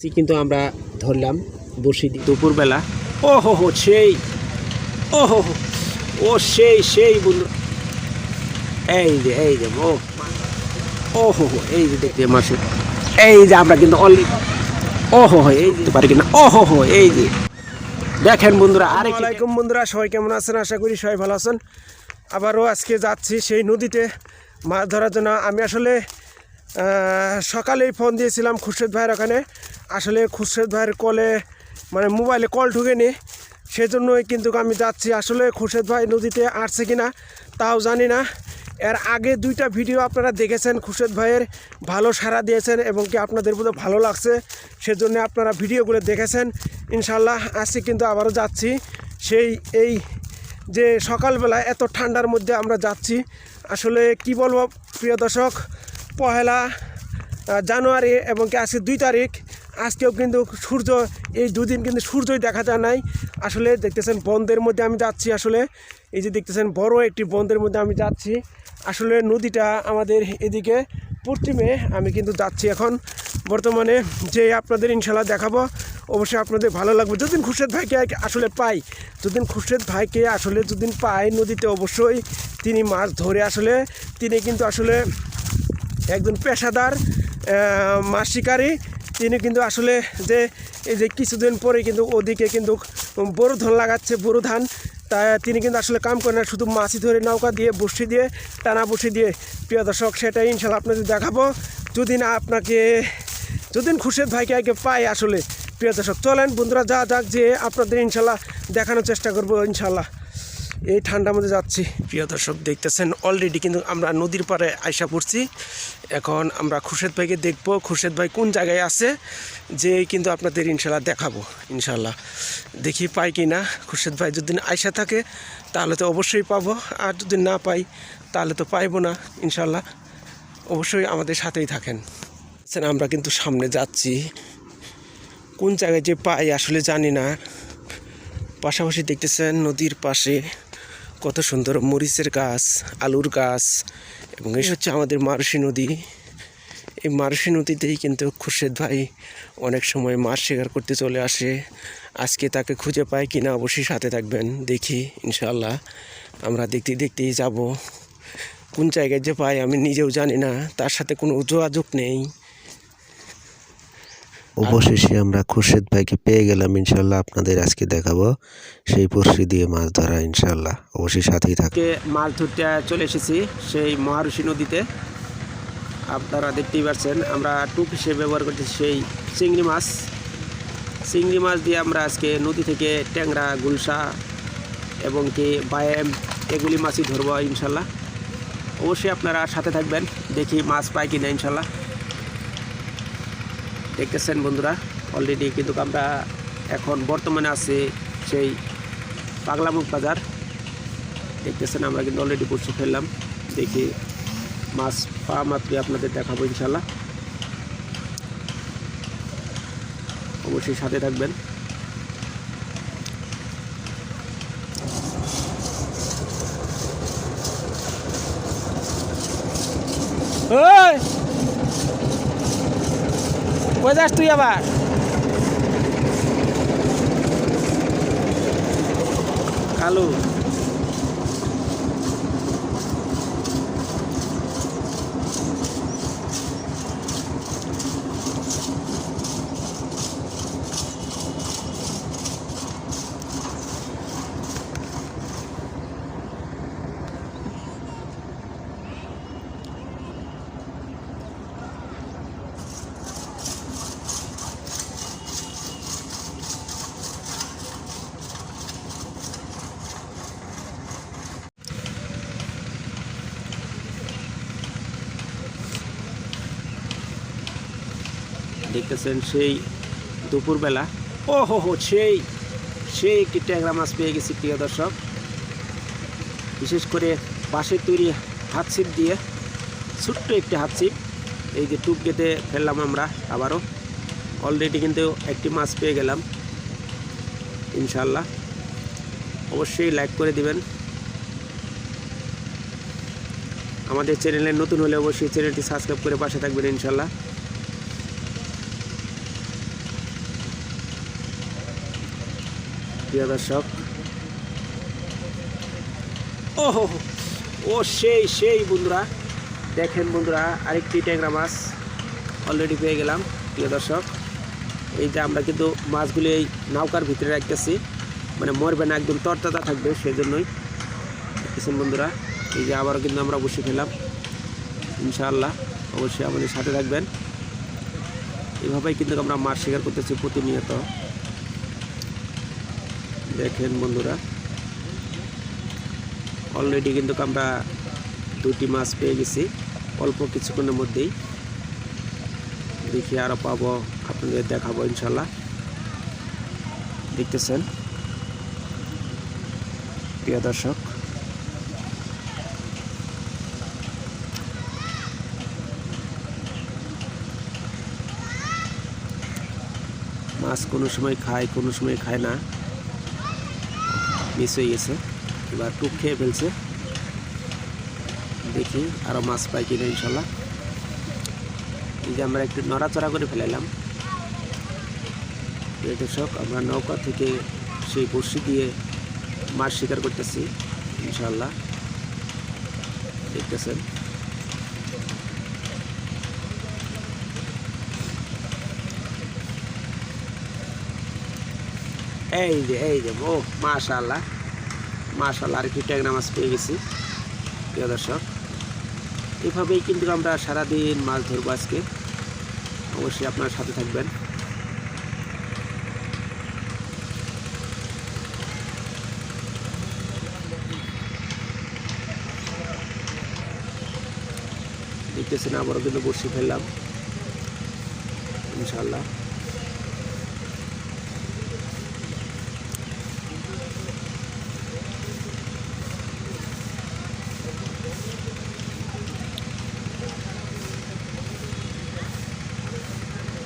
কিন্তু আমরা ধরলাম বসি দিয়ে দুপুরবেলা। ও হো হো সেই। ও হো হো ও সেই সেই বন্ধু। এই যে এই যে ও। ও হো হো এই যে দেখতে মাছ এই যে আমরা কিন্তু অলরেডি ও হো হো এই যে। পারি কিনা? ও হো হো এই যে। দেখেন বন্ধুরা আরে আসসালামাইকুম বন্ধুরা সবাই কেমন আছেন? আশা করি সবাই ভালো আছেন। আবারও আজকে যাচ্ছি সেই নদীতে মাছ ধরার জন্য। আমি আসলে সকালেই ফোন দিয়েছিলাম খুরশেদ ভাইয়ের ওখানে। আসলে খুরশেদ ভাইয়ের কলে মানে মোবাইলে কল ঢুকেনি। সেজন্যই কিন্তু আমি যাচ্ছি। আসলে খুরশেদ ভাই নদীতে আসছে কি না তাও জানি না। এর আগে দুইটা ভিডিও আপনারা দেখেছেন খুরশেদ ভাইয়ের। ভালো সাড়া দিয়েছেন এবং কি আপনাদের বোধ ভালো লাগছে। সেজন্য আপনারা ভিডিওগুলো দেখেছেন। ইনশাল্লাহ আজকে কিন্তু আবারও যাচ্ছি। সেই, এই যে সকালবেলা এত ঠান্ডার মধ্যে আমরা যাচ্ছি। আসলে কি বলব, প্রিয় দর্শক পহেলা জানুয়ারি এবং কি আজকে দুই তারিখ। আজকেও কিন্তু সূর্য, এই দুদিন কিন্তু সূর্যই দেখা যায় নাই। আসলে দেখতেছেন বন্ধের মধ্যে আমি যাচ্ছি আসলে। এই যে দেখতেছেন বড় একটি বন্ধের মধ্যে আমি যাচ্ছি। আসলে নদীটা আমাদের এদিকে পশ্চিমে আমি কিন্তু যাচ্ছি এখন। বর্তমানে যে আপনাদের ইনশাল্লাহ দেখাবো, অবশ্যই আপনাদের ভালো লাগবে। যদিন খুরশেদ ভাইকে আসলে পাই যদিন খুরশেদ ভাইকে আসলে যদিন পাই নদীতে অবশ্যই তিনি মাছ ধরে আসলে, তিনি কিন্তু আসলে একজন পেশাদার মাছ শিকারী। তিনি কিন্তু আসলে যে এই যে কিছুদিন পরে কিন্তু ওদিকে কিন্তু বড় ধান লাগাচ্ছে বড় ধান। তা তিনি কিন্তু আসলে কাম করে না, শুধু মাছই ধরে নৌকা দিয়ে, বসি দিয়ে, টানা বসি দিয়ে। প্রিয় দর্শক, সেটাই ইনশাল্লাহ আপনাদের দেখাবো। যদি না আপনাকে যদিন খুরশেদ ভাইকে আগে পাই আসলে। প্রিয় দর্শক, চলেন বন্ধুরা, যা যাক যে আপনাদের ইনশাল্লাহ দেখানোর চেষ্টা করব ইনশাল্লাহ এই ঠান্ডার মধ্যে যাচ্ছি। প্রিয় দর্শক দেখতেছেন অলরেডি কিন্তু আমরা নদীর পাড়ে আইসা পড়ছি। এখন আমরা খুরশেদ ভাইকে দেখব। খুরশেদ ভাই কোন জায়গায় আছে? যে কিন্তু আপনাদের ইনশাল্লাহ দেখাবো ইনশাল্লাহ দেখি পাই কি না? খুরশেদ ভাই যদি আইসা থাকে তাহলে তো অবশ্যই পাবো। আর যদি না পাই তাহলে তো পাইবো না ইনশাল্লাহ অবশ্যই আমাদের সাথেই থাকেন। আচ্ছা, আমরা কিন্তু সামনে যাচ্ছি। কোন জায়গায় যে পাই আসলে জানি না। পাশাপাশি দেখতেছেন নদীর পাশে। কত সুন্দর মরিচের গাছ, আলুর গাছ এবং এই হচ্ছে আমাদের মারুসি নদী। এই মারুসি নদীতেই কিন্তু খুরশেদ ভাই অনেক সময় মাছ শিকার করতে চলে আসে। আজকে তাকে খুঁজে পাই কিনা অবশ্যই সাথে থাকবেন, দেখি ইনশাল্লাহ আমরা দেখতে দেখতেই যাব। কোন জায়গায় যে পাই আমি নিজেও জানি না, তার সাথে কোনো যোগাযোগ নেই। অবশেষে আমরা খুরশেদ ভাইকে পেয়ে গেলাম, ইনশাল্লাহ আপনাদের আজকে দেখাবো। সেই পড়শি দিয়ে মাছ ধরা, ইনশাল্লাহ। অবশ্যই সাথেই থাকে মাছ ধরতে চলে এসেছি সেই মহারুষি নদীতে। আপনারা দেখতেই পাচ্ছেন, আমরা টুপ হিসেবে ব্যবহার করতেছি সেই চিংড়ি মাছ। চিংড়ি মাছ দিয়ে আমরা আজকে নদী থেকে ট্যাংরা, গুলশা এবং কি বায়াম, এগুলি মাছই ধরবো, ইনশাল্লাহ। অবশ্যই আপনারা সাথে থাকবেন, দেখি মাছ পাই কিনা, ইনশাল্লাহ। দেখতেছেন বন্ধুরা অলরেডি কিন্তু আমরা এখন বর্তমানে আছি সেই পাগলামুখ বাজার। দেখতেছেন আমরা কিন্তু অলরেডি পড়ছি ফেললাম। দেখি মাছ পাওয়া মাত্রই আপনাদের দেখাবো ইনশাল্লাহ অবশ্যই সাথে থাকবেন। ওই কই যাস তুই আবার। কালু। দেখতেছেন সেই দুপুরবেলা। ও হো হো সেই সেই একটি ট্যাংরা মাছ পেয়ে গেছি প্রিয় দর্শক। বিশেষ করে বাঁশের তৈরি হাত ছিপ দিয়ে, ছোট্ট একটি হাত ছিপ এই যে টুপ গেতে ফেললাম আমরা আবারও। অলরেডি কিন্তু একটি মাছ পেয়ে গেলাম। ইনশাল্লাহ অবশ্যই লাইক করে দিবেন। আমাদের চ্যানেলে নতুন হলে অবশ্যই চ্যানেলটি সাবস্ক্রাইব করে পাশে থাকবেন ইনশাল্লাহ প্রিয় দর্শক। ও ও সেই সেই বন্ধুরা। দেখেন বন্ধুরা, আরেকটি ট্যাংরা মাছ অলরেডি পেয়ে গেলাম, প্রিয় দর্শক। এই যে আমরা কিন্তু মাছগুলি এই নৌকার ভিতরে রাখতেছি। মানে মরবে না, একদম তরতাজা থাকবে, সেজন্যই। দেখতেছেন বন্ধুরা, এই যে আবারও কিন্তু আমরা বসে ফেলাম ইনশাআল্লাহ, অবশ্যই আমাদের সাথে থাকবেন। এভাবেই কিন্তু আমরা মাছ শিকার করতেছি প্রতিনিয়ত। দেখেন বন্ধুরা। অলরেডি কিন্তু আমরা দুটি মাছ পেয়ে গেছি, অল্প কিছুক্ষণের মধ্যেই। দেখি আরও পাবো, আপনাদের দেখাবো ইনশাল্লাহ। দেখতেছেন? প্রিয় দর্শক। মাছ কোনো সময় খায়, কোনো সময় খায় না। মিস হয়ে গেছে। এবার টুক খেয়ে ফেলছে। দেখি আরও মাছ পাই কিনা ইনশাল্লাহ। এই যে আমরা একটু নড়াচড়া করে ফেলাইলাম। প্রিয় দর্শক, আমরা নৌকা থেকে সেই বড়শি দিয়ে মাছ শিকার করতেছি, ইনশাল্লাহ। দেখতেছেন? এই যে এই যে, ও মাশাল্লাহ মাশাল্লাহ আর একটু ট্যাংরা মাছ পেয়ে গেছি, প্রিয় দর্শক। এভাবেই কিন্তু আমরা সারাদিন মাছ ধরবো আজকে। অবশ্যই আপনার সাথে থাকবেন। দেখতেছেন, আবারও কিন্তু বসে ফেললাম। ইনশাল্লাহ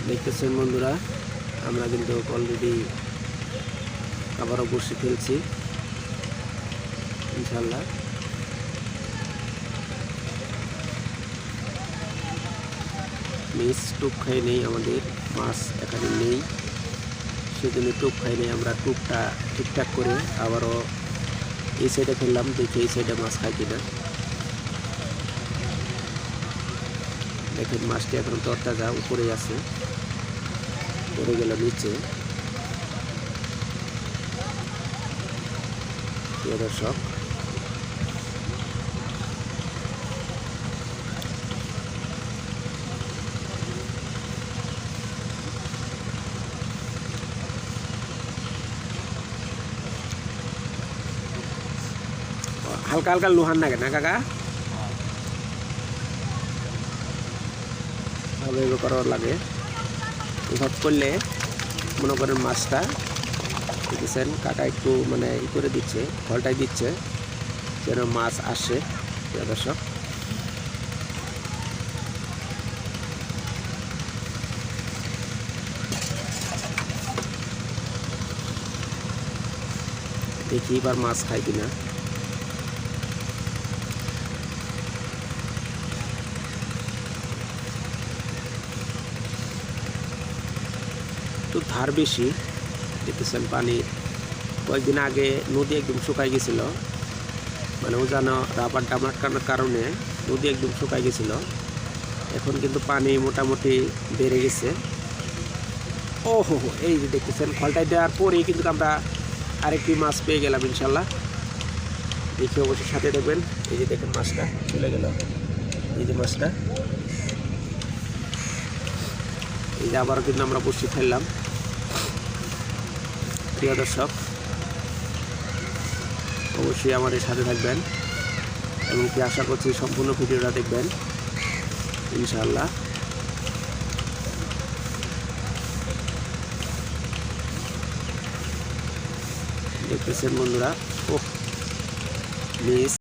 দেখতেছেন বন্ধুরা, আমরা কিন্তু অলরেডি আবারও বসে ফেলছি। ইনশাল্লাহ মিস টুপ খাই নেই আমাদের, মাছ এখানে নেই। সেজন্য টুপ খাই নেই, আমরা টুপটা ঠিকঠাক করে আবারও এই সাইডে ফেললাম, দেখি এই সাইডে মাছ খাই কিনা। দেখেন মাছটি এখন তরতাজা উপরেই আছে। পড়ে গেল নিচে। দর্শক, হালকা হালকা লোহার নাগে না, কাকা? ভাবে করার লাগে। এভাবে করলে মনে করেন মাছটা, দেখেছেন, কাটা একটু মানে ই করে দিচ্ছে ফলটাই দিচ্ছে, যেন মাছ আসে দর্শক। দেখি এবার মাছ খাই কিনা। একটু ধার বেশি, দেখতেছেন পানি। কয়েকদিন আগে নদী একদম শুকাই গেছিল। মানে উজানো রাবার ডাম কারণে নদী একদম শুকাই গেছিল। এখন কিন্তু পানি মোটামুটি বেড়ে গেছে। ও হো হো এই যে দেখতেছেন ফলটাই দেওয়ার পরেই কিন্তু আমরা আরেকটি মাছ পেয়ে গেলাম ইনশাল্লাহ। দেখি অবশ্যই সাথে দেখবেন। এই যে দেখেন মাছটা চলে গেল। এই যে মাছটা। এই যে আবারও কিন্তু আমরা বসে ফেললাম প্রিয় দর্শক, অবশ্যই আমাদের সাথে থাকবেন এবং কি আশা করছি সম্পূর্ণ ভিডিওটা দেখবেন। ইনশাআল্লাহ। দেখতেছেন বন্ধুরা ও মিস।